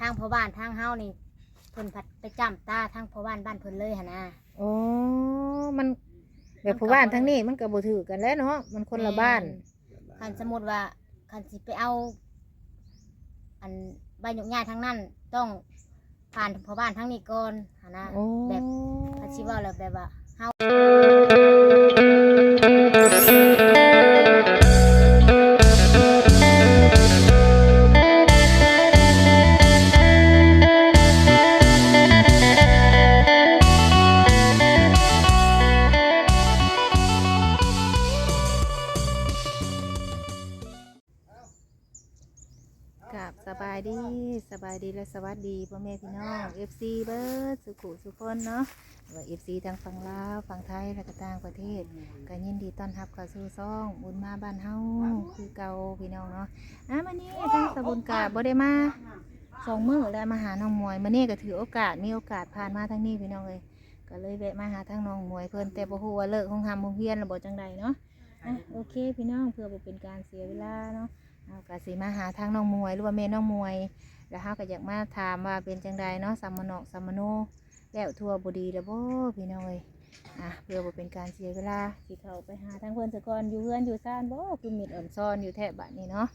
ทางพ่อบ้านทางเฮานี่เพิ่นผัดไปจ้ำตาทางพ่อบ้านบ้านเพิ่นเลยหั่นนะโอ้มันแบบผู้บ้านทั้งนี้มันก็บ่ถือกันแล้วเนาะมันคนละบ้านคันสมมุติว่าคันสิไปเอา อันใบหยกง่ายทางนั้น ต้องผ่านพ่อบ้านทางนี้ก่อนหั่นนะโอ้แบบคันสิเว้าแล้วแบบว่าเฮา สวัสดีพ่อแม่พี่น้อง FC เบิร์ดสุขุสุคนเนาะว่า FC ทางฝั่งลาวฝั่งไทยและก็ต่างประเทศก็ยินดีต้อนรับเข้าสู่ซ่องบุญมาบ้านเฮาคือเก่าพี่น้องเนาะอะมื้อนี้ทางสบุญกะบ่ได้มาสองมื้อแล้วมาหาน้องมวยมื้อนี้ก็ถือโอกาสมีโอกาสผ่านมาทางนี้พี่น้องเลยก็เลยแวะมาหาทางน้องมวยเพิ่นแต่บ่ฮู้ว่าเลิกของทำโรงเรียนแล้วบ่จังใดเนาะอะโอเคพี่น้องเพื่อบ่เป็นการเสียเวลาเนาะเอากสิมาหาทางน้องมวยหรือว่าแม่น้องมวย แล้วเฮาก็อยากมาถามว่าเป็นจังใดเนาะสัมมนอกสัมโนแล้วทัวบดีแล้วบ่พี่น้องเอ้ยอะเพื่อบ่เป็นการเสียเวลาสิเข้าไปหาทางเพิ่นสะก่อนอยู่เฮือนอยู่ซ่านบ่คือมิดอ่อนซ่อนอยู่แทบบัดนี้เนาะ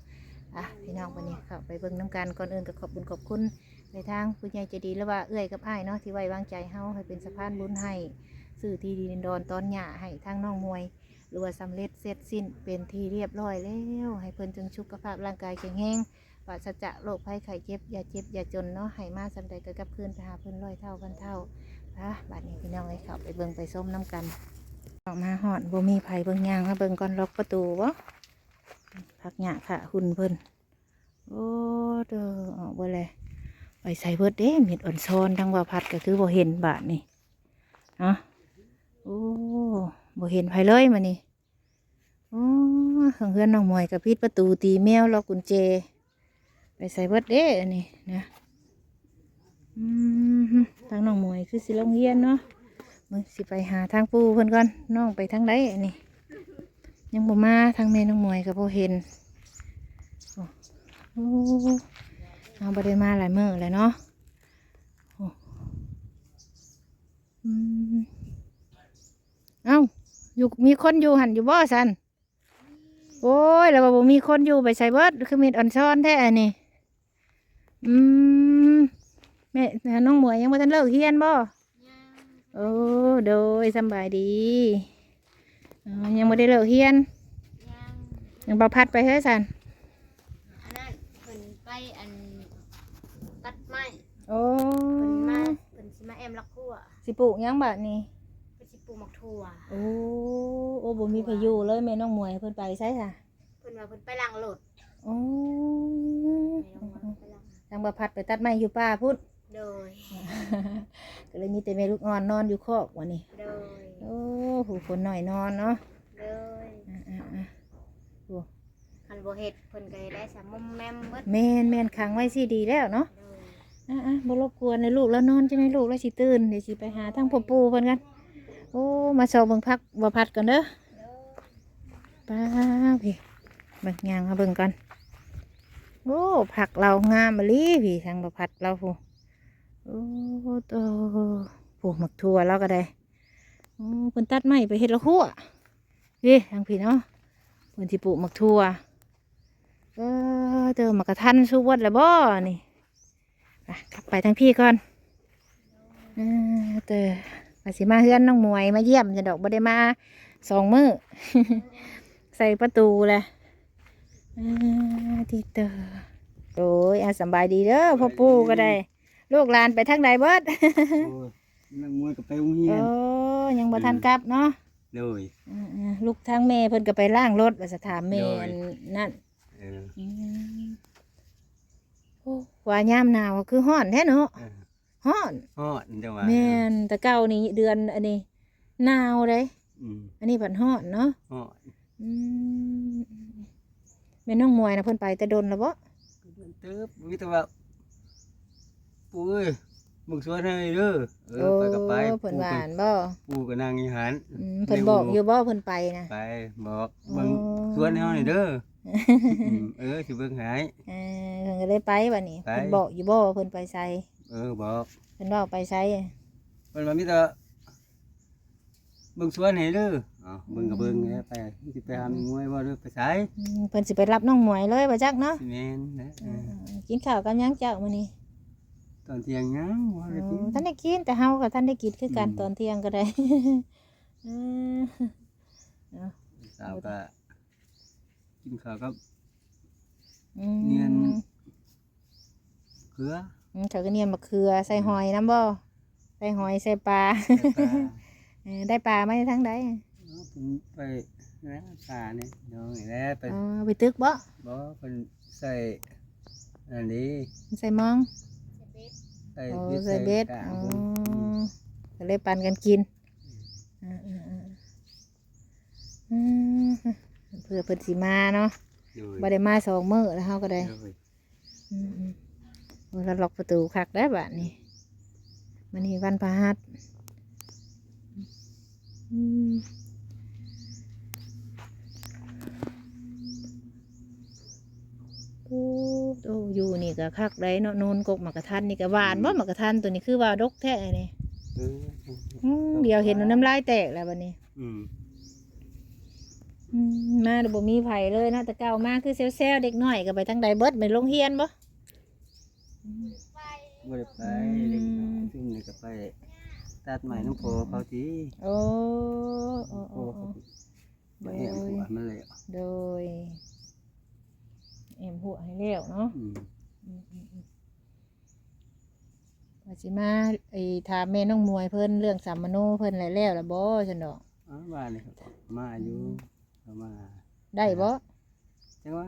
อะพี่น้องวันนี้เข้าไปเบิ่งน้กันก่อนอื่นก็ขอบคุณขอบคุณในทางผู้ใหญ่ใจดีแล้วว่าเอื้อยกับอ้ายเนาะที่ไว้วางใจเฮาให้เป็นสะพานบุญให้ซื้อที่ดินดอนตอนหญ้าให้ทางน้องมวยรือว่าสำเร็จเสร็จสิ้นเป็นที่เรียบร้อยแล้ว ให้เพิ่นจงสุขภาพร่างกายแข็งแรง ปราศจากโรคภัยไข้เจ็บอย่าเจ็บอย่าจนเนาะให้มาสำใดก็กลับคืนไปหาเพิ่นร้อยเท่าพันเท่าอะบัดนี้พี่น้องไอ้เข้าไปเบิ่งไปส้มน้ำกัน ออกมาหอดบ่มีไผเบิ่งยางมาเบิ่งก่อนล็อกประตูบ่พักหยาค่ะหุ่นเพิ่นโอ้เด้อออกบ่เลยไปใส่เบิดเด้เม็ดอ่อนซ้อนทั้งว่าพัดก็คือบ่เห็นบาดนี่เนาะโอ้บ่เห็นไผเลยมานี่โอ้ของเพื่อนน้องมวยกับพิดประตูตีแมวล็อกกุญแจ ไปใส่เบิดเด้อันนี้นะทางน้องมวยคือสิลงเฮียนเนาะมึงสิไปหาทางปูเพิ่นก่อนน้องไปทางใดอันนี้ ยังบ่มาทางแม่น้องมวยก็บ่เห็นโอ้โอ้เอาบ่ได้มาหลายมื้อแล้วเนาะอ้อืมเอ้าอยู่มีคนอยู่หันอยู่บ่สันโอ้ยแล้วก็บ่มีคนอยู่ไปใส่เบิดคือมีดอ่อนซ้อนแท้อันนี้ อืมแม่น้องหมวยยังบ่ทันเลิกเฮียนบ่โอ้โดยสำบายดีอ๋อยังบ่ได้เลิกเฮียนยังยังบ่พัดไปเฮ้ยสันอันนั้นเพิ่นไปอันตัดไม้โอ้เพิ่นมาเพิ่นสิมาแอมลักคั่วสิปลูกหยังบัดนี้เพิ่นสิปลูกหมักถั่วโอ้โอ้บ่มีพายุเลยแม่น้องหมวยเพิ่นไปใช่ค่ะเพิ่นว่าเพิ่นไปล้างรถโอ้แม่น้องว่าไปล้างทางบ่พัดไปตัดไม้อยู่ป่าพุ่นโดย ก็เลยมีแต่แม่ลูกอ่อนนอนอยู่คอกวันนี้ โดย โอ้หูคนหน่อยนอนเนาะโดยอ่าอ่าอ่าโอ้คันบ่เฮ็ดเพิ่นก็ได้สามมุมแมมเบิดแม่นแม่นขังไว้สิดีแล้วเนาะโดยอ่าอ่าบ่รบกวนในลูกแล้วนอนใช่ไหมลูกแล้วสิตื่นเดี๋ยวสิไปหาทางพ่อปู่เพิ่นกัน โอ้มาสอบเบิ่งพักบ่พัดกันเด้อโดย ป้าพี่เบิ่งยางมาเบิ่งกัน โอ้ผักเรางามมะลิพี่ทางบพัดเราผู้โอ้โตผู้หมักทั่วเราก็ได้โอ้เพิ่นตัดไม้ไปเฮ็ดละหัวพี่ทางพี่เนาะเพิ่นสิปลูกหมักทั่วเออเจอหมักกระทันสู้วัดแล้วบ่นี่ไปกลับไปทางพี่ก่อนเออเจอมาสิมาเฮือนน้องมวยมาเยี่ยมจะดอกบ่ได้มาสองมือใส่ประตูเลย เออที่เตอโอ้ยอาสำบายดีเด้อพ่อปู่ก็ได้ ลูกหลานไปทางใดเบิดโอ้ยนักมวยกับไปโรงเรียโอ้นยังบ่ทันกลับเนาะเลยอ่าๆลูกทางแม่เพิ่นก็ไปล้างรถว่าสถามแม่โดยอันนั่นเอออืมโอ้ว่ายามหนาวคือฮ้อนแท้เนาะเออฮ้อนฮอดจังหวะแม่นแต่เก่านี่เดือนอันนี้หนาวเลยอืมอันนี้ผันฮ้อนเนาะฮอดอืม แม่น้องมวยนะเพิ่นไปแต่ดนแล้วบ่เติบวิแต่ว่าปุ้ยมึงสวนให้เด้อเออไปก็ไปเพิ่นหวานบ่ปู่ก็นั่งอยู่หันอืมเพิ่นบอกอยู่บ่เพิ่นไปนะไปบอกมึงอ๋อสวนให้เฮานี่เด้ออืมเออสิเบิ่งใหายเออเพิ่นก็เลยไปบัดนี้ไปเพิ่นบอกอยู่บ่ว่าเพิ่นไปไสเออบอกเพิ่นเว้าไปไสเพิ่นว่ามีแต่เบิ่งสวนให้เด้อ อ๋อเบิ่งก็เบิ่งแล้วไปสิไปหาหมวยบ่เด้อไปไสอืมเพิ่นสิไปรับน้องหมวยเลยบ่จักเนาะสิแม่นนะเออกินข้าวกับหยังเจ้ามื้อนี้ตอนเที่ยงยังบ่ได้กิน ท่านได้กินแต่เฮาก็ท่านได้กินคือกันอืม ตอนเที่ยงก็ได้ เออสาวก็กินข้าวกับ อืมเนียน เกลืออืมเขาก็เนียนมะเขือใส่หอยน้ำบ่ใส่หอยใส่ปลาแล้วก็เออได้ปลาไหมทั้งใดเอาผม ไปนะป่าเนี่ยน้องนี่แหละไปอ๋อไปตึกบ่บ่เพิ่นใส่อันนี้ใส่หมองใส่โอ้บ็ดใส่เบ็ดกลางอ๋อพุ่นอืมก็เลยปั่นกันกินอ่าๆๆอืมเพื่อเพิ่นสิมาเนาะโดยบ่ได้มาสองมื้อแล้วเฮาก็ได้ โดยอืมๆโอ้แล้วล็อกประตูคักได้บัดนี้มันนี่วันพฤหัสอืม โอ้โอ้อยู่นี่ก็คักได้เนาะโนนกกหมากกะทันนี่ก็หวานบ่หมากกะทันตัวนี้คือว่าดกแท้นี่เอออืมเดี๋ยวเห็นแล้วน้ำลายแตกแล้วบัดนี้ อืมอืมมาเดี๋ยวบ่มีไผเลยเนาะแต่เก่ามาคือเซลๆเด็กน้อยก็ไปทางใดเบิดไปโรงเรียนบ่บ่ได้ไปเล่นน้ำซึ่งนี่ก็ไปตัดไม้น้ำโพเขาทีโอ้โอ้โพโอ้เขาโอ้บ่แห้งหัวมันเลยโดยเอ็มหัวให้แล้วเนาะอืมอืมอืมอื มว่าสิมาไอ้ถามแม่น้องมวยเพิ่นเรื่องสามมโนเพิ่นอะไรแล้วล่ะบ่ฉันดอกอ๋อบ้านนี่ครับมาอยู่เอามาได้บ่จังว่า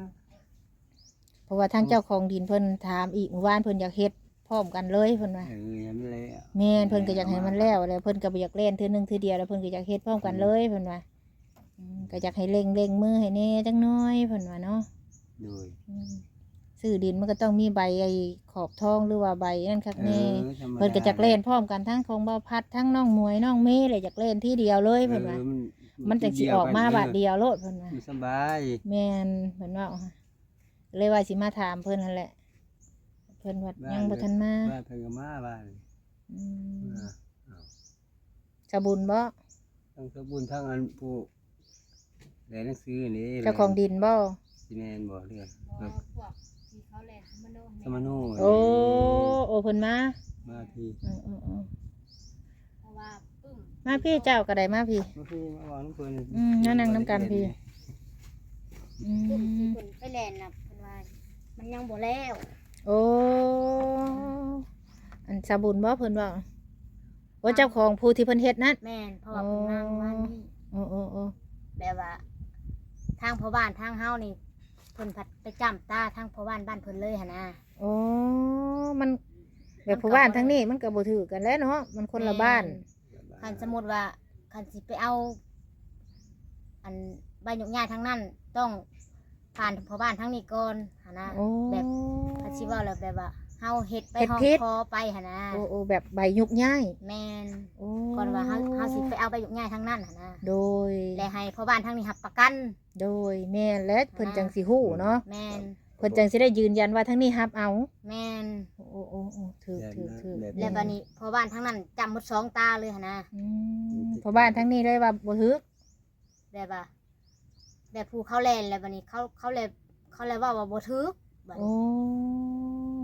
เพราะว่าทางเจ้าของดินเพิ่นถามอีกเมื่อวานเพิ่นอยากเฮ็ดพร้อมกันเลยเพิ่นว่าเออยังไม่เลยอะแม่นเพิ่นก็อยากให้มันแล้วแล้วเพิ่นก็บ่อยากเล่นเทื่อหนึงเทื่อเดียวแล้วเพิ่นก็อยากเฮ็ดพร้อมกันเลยเพิ่นว่าอืมก็อยากให้เร่งเร่งมือให้แน่จังน้อยเพิ่นว่าเนาะ โดยอืมซื้อดินมันก็ต้องมีใบไอ้ขอบทองหรือว่าใบนั่นคักแน่ธรรมดาเพิ่นก็จักเล่นพร้อมกันทั้งของบ่าวพัดทั้งน้องมวยน้องเมย์เลยอยากเล่นที่เดียวเลยเพิ่นว่าออมันจังสิออกมาบาดเดียวโลดเพิ่นว่ามันสบายแม่นเพิ่นว่าเอาค่ะเลยว่าสิมาถามเพิ่นนั่นแหละ เพิ่นว่ายังบ่ทันมาบ้านเพิ่นก็มาบ้านอืมอ่าสะบุญบ่ทั้งสมบุญทั้งอันผู้เรียนหนังสือนี่เจ้าของดินบ่ สิแม่นบ่เรื่องพวกที่เขาแลนสมโนสมโนโอ้โอ้เพิ่นมามาที่อืออืออือเพราะว่าปึ้งมาพี่เจ้าก็ได้มาพี่ มาพี่มาวางน้ำเพิ่นอืมมานั่งนำกันพี่ อืปึ้งที่มเพิ่นไปแลนน่ะเพิ่นว่ามันยังบ่แล้วโอ้อันสะบุญบ่เพิ่นว่าโอ้เจ้าของผู้ที่เพิ่นเฮ็ดนั่นแม่นเพราะว่าเพิ่นนั่งว่านี่โอ้โอ้โอ้แบบว่า ทางพ่อบ้านทางเฮานี่ เพิ่นพัดไปจ้ำตาทางพ่อบ้านบ้านเพิ่นเลยหั่นนะโอ้มันแบบผู้บ้านทั้งนี้มันก็บ่ถือกันแล้วเนาะมันคนละบ้าน คันสมมุติว่าคันสิไปเอา อันใบหยกหญ้าทางนั้นต้องผ่านพ่อบ้านทางนี้ก่อนหั่นนะโอ้ แบบคันสิเว้าแล้วแบบว่า เฮาเฮ็ดไปเฮ็ดห้องผิด คอไปหั่นนะโอ้โอ้แบบใบยุกย้ายแม่นโอ้ก่อนว่าเฮาเฮาสิไปเอาใบหยกหญ้าทางนั้นหั่นนะโดย และให้พ่อบ้านทางนี้รับประกัน โดยแม่นและเพิ่นจังสิฮู้เนาะแม่นเพิ่นจังสิได้ยืนยันว่าทั้งนี้รับเอาแม่นโอ้โอ้โอ้โอ้ถือถือถือและบัดนี้พ่อบ้านทางนั้นจำหมดสองตาเลยหั่นนะ อืมเพราะบ้านทั้งนี้เลยว่าบ่ถือแบบว่าแบบผู้เขาแลนแล้วบัดนี้เขาเขาเลยเขาเลยว่าว่าบ่ถูกบัดโอ้นี้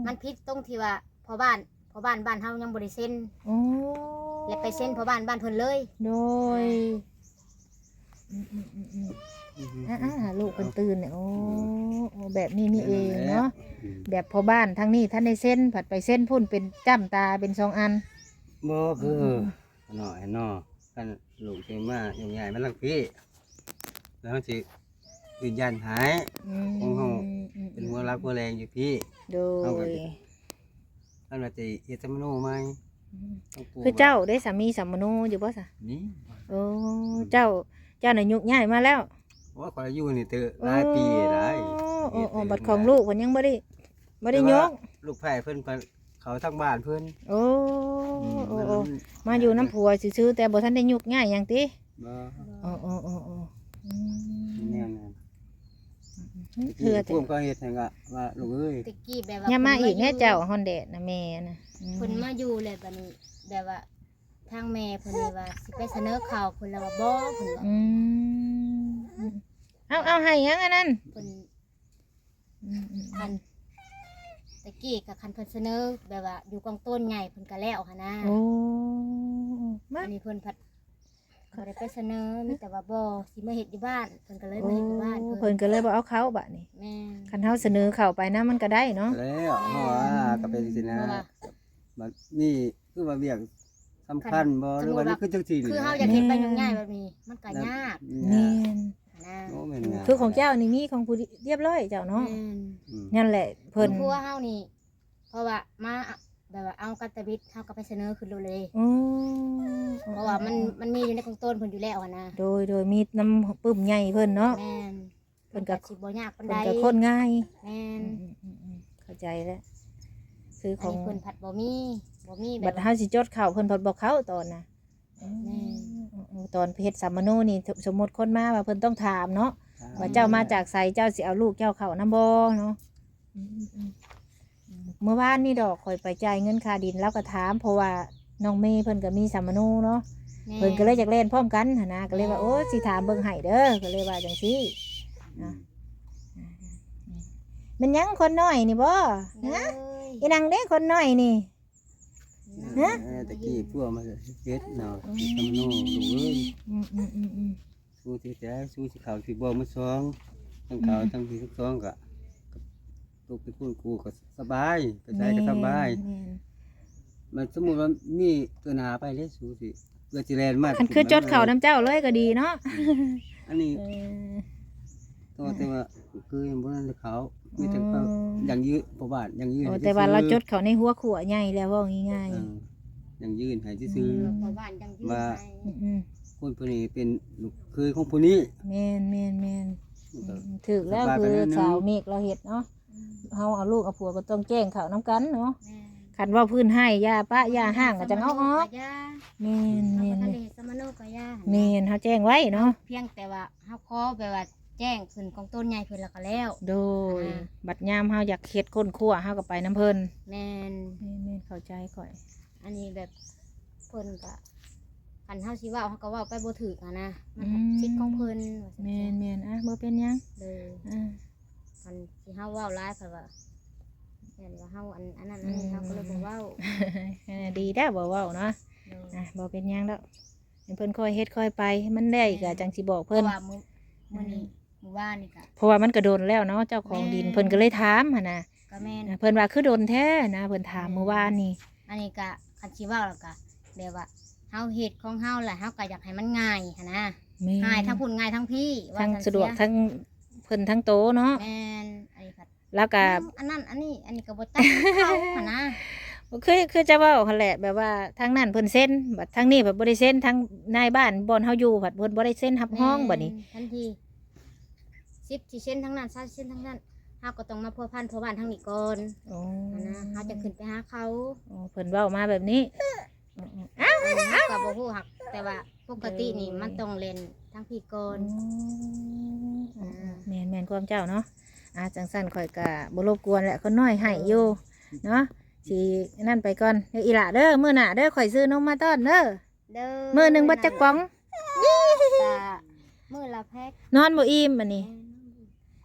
มันผิดตรงที่ว่าพ่อบ้านพ่อบ้านบ้านเฮายังบ่ได้เซ็นโอ้และไปเซ็นพ่อบ้านบ้านเพิ่นเลย โดยอืมอืมอืมอืมอ่าอ่าลูกเป็นตื่นเนี่ยโอ้โอ้แบบนี้นี่เองเนาะแบบพอบ้านทั้งนี้ท่านในเส้นผัดไปเส้นพุ่นเป็นจ้ำตาเป็นสองอัน บ่คือหน่อยหน่อกันลูกสิมาอย่างใหญ่มันลังพี่ แล้วมันสิยืนยันหาย อืมของเฮาอืมเป็นหัวรักหัวแรงอยู่พี่ โดเอาไปยท่านว่าจะเฮ็ดสมโนไหมต้องปลูกคือเจ้าได้สามีสามมโนอยู่ป่ะสะนี่โอ้เจ้าเจ้าหน่ยยุกย้ายมาแล้วว่าขอยอยู่นี่เตอหลายปีหลายโอ้โอ้บัตรของลูกคนยังไม่ได้ไม่ได้ยกลูกไผ่เพิ่นไปเขาทั้งบ้านเพิ่นโอ้อืมโอ้มันโอ้มาอยู่น้ำผัวซื่อๆแต่บ่ท่านได้ยุกย้ายอย่างติบ่โอ้โอ้โอ้โอ้อืมแนวนั้น เถื่อพ่วงก็เฮ็ดให้ก็ว่าลูกเอ้ยตะกี้แบบว่าอย่ามาพิ่อีกยู่แน่เจ้าฮอนเดดนะแม่นะอืมเพิ่นมาอยู่เลยบัดนี้แบบว่าทางแม่เพิ่นเลยว่าสิไปเสนอข่าวเพิ่นแล้วว่าบ่เพิ่นว่าอืมเอาเอาให้ยังอันนั้นเพิ่นอืมอืมคันตะกี้กับคันเพิ่นเสนอแบบว่าอยู่กองต้นใหญ่เพิ่นก็แล้วหั่นนะโอ้มาอันนี้เพิ่นพัด บ่ได้ไปเสนอมีแต่ว่าบ่สิมาเฮ็ดอยู่บ้านเพิ่นก็เลยโอ้มาเฮ็ดอยู่บ้านเพิ่เพิ่นนก็เลยบ่เอาเขาบะนี่แม่นคันเฮาเสนอเข้าไปนะมันก็ได้เนาะแล้วเพราะว่าก็เป็นสินะเพราะว่าบัดนี่คือว่าเวียกสำคัญบ่หรือว่านี่คือจังซี่คือเฮาอยากเฮ็ดไปง่ายๆแบบนี้มันก็ยากแม่นนะโอ้แม่นยากคือของเจ้านี่มีของผู้เรียบร้อยเจ้าเนาะแม่นอืมนั่นแหละเพิ่นคือว่าเฮานี่เพราะว่ามา แบบว่าเอากัตตะบิดเฮาก็ไปเสนอขึ้นเลยโอ้เพราะว่ามันมันมีอยู่ในกองต้นเพิ่นอยู่แล้วอะนะโดยโดยมีน้ำปึ้มใหญ่เพิ่นเนาะ แม่นเพิ่นก็ สิบ่ยากปานเพิ่ใดนก็คนง่ายแม่นอืมอืมอืมเข้าใจแล้วซื้อขอันองนี้เพิ่นผัดบ่มีบ่มีแบบับดเฮาสิจดเข้าเพิ่นพอบอกเข้าตอนน่ะแม่ อืมตอนเฮ็ดสัมมโนนี่สมมุติคนมาว่าเพิ่นต้องถามเนาะ ว่าเจ้ามาจากไสเจ้าสิเอาลูกเจ้าเข้านำบ่เนาะอืมอืมอืม เมื่อวานนี่ดอกข่อยไปจ่ายเงินค่าดินแล้วก็ถาม เพราะว่าน้องเมย์เพิ่นก็มีสัมมโนเนาะแม่เพิ่นก็เลยอยากเล่นพร้อมกันหั้นนะก็เลยว่าโอ้สิถามเบิ่งให้เด้อก็เลยว่าจังซี่นะมันยังคนน้อยนี่บ่เด้ฮะออีนางเด้คนน้อยนี่ ฮะ เออตะกี้พวกมาเฮ็ดเนาะสิทำโน่ลูกเอ้ยอืมอืมอืมอืมสู้ที่แท้สู้ที่เขาที่บ่มาสองทั้งเขาทั้งที่ทั้งสองก็ก็ ตกไปพูดกูก็สบายไปใช้ก็สบาย แม่นมันสมมุติว่ามีตัวหนาไปเลยสู้สิเพื่อสิแลนมาคันคือจดเข่าน้ำเจ้าเลยก็ดีเนาะอันนี้เออ ตัวแต่ว่าคือยังบ่นั้นเขามีแต่เขายังยืนบ่บาดยังยืนโอ้ให้แต่ว่าซื่อๆเราจดเขาในหัวขัวใหญ่แล้วว่าง่ายเออยังยืนให้ซื่อเออเพราะบ้านจังที่ว่าให้ๆอืมอืมๆคนผู้นี้เป็นลูกเคยของผู้นี้ แม่นแม่นแม่นมันก็ถึกแล้วสบายไปคือนิดนึงสาวเมฆเราเห็ดเนาะ เฮาเอาลูกเอาผัวก็ต้องแจ้งเขาน้ำกันเนาะแม่คันว่าพื้นให้ยาปะยาห่างก็จังเอาออกสมโนกะยาแม่นเฮาแม่นก็แม่ทะนเลสมโนกะยาแม่นเฮาแจ้งไว้เนาะเพียงแต่ว่าเฮาขอแบบว่าแจ้งขึ้นกองต้นใหญ่เพิ่นแล้วก็แล้ว โดย อ่า บัดยามเฮาอยากเฮ็ดค้นครัวเฮาก็ไปน้ำเพิ่นแม่นแม่นแม่นเข้าใจก่อย อันนี้แบบเพิ่นก็คันเฮาสิเว้าเฮาก็เว้าไปบ่ถูกอะนะมันสิทธิ์ของเพิ่นว่าซั่นแม่นแม่นอะบ่เป็นหยังเลยอ่า คันสิเฮาเว้าหลายเพิ่นว่าเห็นว่าเฮาอันอันนั้นอันนี้เฮาก็เลยบ่เว้าเออดีได้อบ่เว้าเนาะเลยอะบ่เป็นหยังดอกให้เพิ่นค่อยเฮ็ดค่อยไปมันได้ก็จังสิบอกเพเพิ่นราะว่ามื้อมื้อนี้มื้อวานนี่ก็ เพราะว่ามันก็โดนแล้วเนาะเจ้าของดินเพิ่นก็เลยถามหั่นน่ะก็แม่น อะเพิ่นว่าคือโดนแท้นะเพิ่นถามเมื่อวานนี่อันนี้ก็คันสิเว้าแล้วก็แบบว่าเฮาเฮ็ดของเฮาแหละเฮาก็อยากให้มันง่ายหันนะแม่นง่ายทั้งพุ่นง่ายทั้งพี่ทั้งซั่นสะดวกเยทั้ง เพิ่นทั้งโตเนาะแม่นอันนี้ก็แล้วก็อันนั้นอันนี้อันนี้ก็บ่ตัดเข้าหันนะคือคือจะเว้าหั่นแหละแบบว่าทางนั้นเพิ่นเซ็นบัดทางนี้แบบบ่ได้เซ็นทางนายบ้านบ่อนเฮาอยู่บัดเพิ่นบ่ได้เซ็นรับห้องบัดนี้แม่ทันทีสิบที่เส้นทั้งนั้นซาเส้นทั้งนั้นเฮาก็ต้องมาพัวพันพัวบ้านทั้งนี้ก่อนโอ้หั้นนะเฮาจะขึ้นไปหาเขาโอ้เพิ่นเว้ามาแบบนี้อ้าวเฮาก็บ่ฮู้หักแต่ว่าปกตินี่มันต้องเล่นทั้งพี่ก่อนอ๋อ แม่นแม่นความเจ้าเนาะอาจังสั่นข่อยก็บ่รบกวนแหละคนน้อยให้อยู่เนาะสินั่นไปก่อนเดี๋ยวอีหล่ะเด้อมื้อหน้าเด้อข่อยซื้อนมมาต้อนเด้อเด้อมื้อหนึงบ่จักป๋องก็มื้อละแพ็คนอนบ่อิ่มอันนี้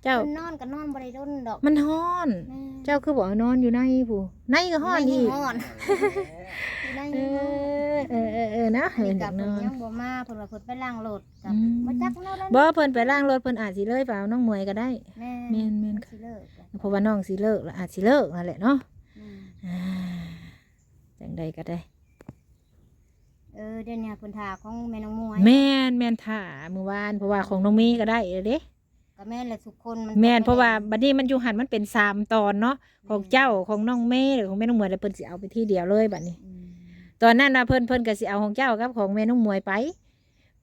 เจ้าเพิ่นนอนก็นอนบ่ได้ดนดอก มันฮ้อนแม่เจ้าคือบอกว่านอนอยู่ในผู้ในก็ฮ้อนอีกฮ้อน อยู่ในเอยังฮ้อนอเออเออเออนะอันเห็นี้นกัจับกนเพิ่นอนยังบ่มาเพิ่นว่าเพิ่นไปล้างรถกับอืมบ่จักเนาะแล้วบ่เพิ่นไปล้างรถเพิ่นอาจสิเลยเปล่าน้องมวยก็ได้ แม่แม่นแม่น สิเลิกแล้วเพราะว่าน้องสิเลิกแล้วอาจสิเลิกนั่นแหละเนาะอืมอ่าจังใดก็ได้ เออเดี๋ยวนี้เพิ่นทาของแม่น้องมวยแม่นแม่นถ่าเมื่อวานเพราะว่าของน้องมีก็ได้เด้ ก็แม่นแหละทุกคนมันแม่นต้องเพราะว่าได้บัดนี้มันอยู่หันมันเป็นสามตอนเนาะของเจ้าของน้องเมย์หรือของแม่น้องมวยแล้วเพิ่นสิเอาไปที่เดียวเลยบัดนี้ อืม ตอนนั้นนะเพิ่นเพิ่นก็สิเอาของเจ้ากับของแม่น้องมวยไป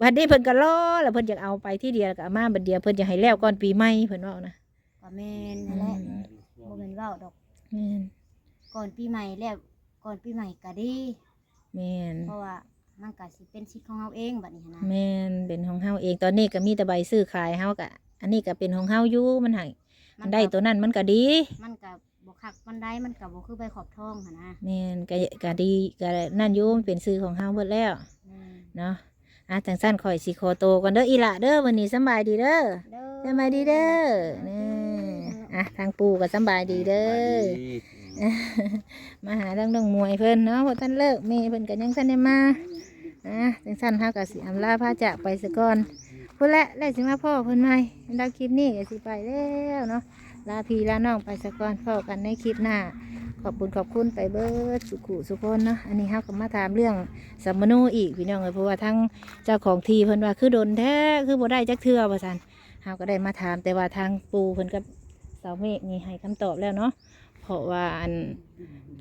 บัดนี้เพิ่นก็รอแล้วเพิ่นอยากเอาไปที่เดียวแล้วก็เอามาบัดเดียวเพิ่นจะให้แล้วก่อนปีใหม่เพิ่นว่านะก็แม่นนั่นแหละบ่แม่นเว้าดอก แม่นก่อนปีใหม่แล้ว ก่อนปีใหม่ก็ดี แม่นเพราะว่ามันก็สิเป็นสิทธิ์ของเฮาเองบัดนี้หั้นนะแม่นเป็นของเฮาเองตอนนี้ก็มีแต่ใบซื้อขายเฮาก็อันนี้ก็เป็นของเฮาอยู่มันให้มันก็ได้ตัวนั้นมันก็ดี มันก็ บ่คักมันได้มันก็บ่คือใบขอบทองหั่นนะแม่นก็ก็ดีก็นั่นอยู่มันเป็นซื้อของเฮาเบิดแล้วแม่นเนาะอะจังสั้นข่อยสิโคโตก่อนเด้ออีหละเด้อวันนี้สำบายดีเด้อเด้อ สำบายดีเด้อนี่อะทางปู่ก็สำบายดีเด้อ มาหาเรื่องน้องมวยเพิ่นเนาะบ่ทันเลิกแม่เพิ่นก็ยังทันได้มาอะจังสั้นเฮาก็สิอำลาพาจากไปซะก่อนพุ่นแหละแล้วสิมาพ่อเพิ่นใหม่ดาวคลิปนี้ก็สิไปแล้วเนาะ ลาพี่ลาน้องไปสะก่อนพ่อกันในคลิปหน้า ขอบคุณขอบคุณไปเบิร์ดสุขุสุคนเนาะอันนี้เฮาก็มาถามเรื่องสัมมโนอีกพี่น้องเลยเพราะว่าทั้งเจ้าของทีเพิ่นว่าคือโดนแท้คือบ่ได้จักเทื่อว่าซั่นเฮาก็ได้มาถามแต่ว่าทางปูเพิ่นกับสาวเมฆนี่ให้คำตอบแล้วเนาะ เพราะว่าอัน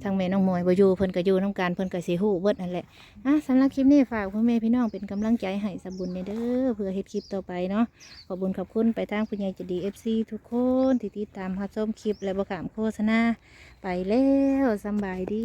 ทางแม่น้องมวยบ่อยู่เพิ่นก็อยู่นํกันเพิ่นก็สิฮู้เบิดนั่นแหละอะสำหรับคลิปนี้ฝากพ่อแม่พี่น้องเป็นกำลังใจให้สมบุญในเด้อเพื่อเฮ็ดคลิปต่อไปเนาะขอบคุญขอบคุณไปทางคุณยายจะดี FC ทุกคนที่ติดตามรับชมคลิปและบ่ขามโฆษณาไปแล้วสำบายดี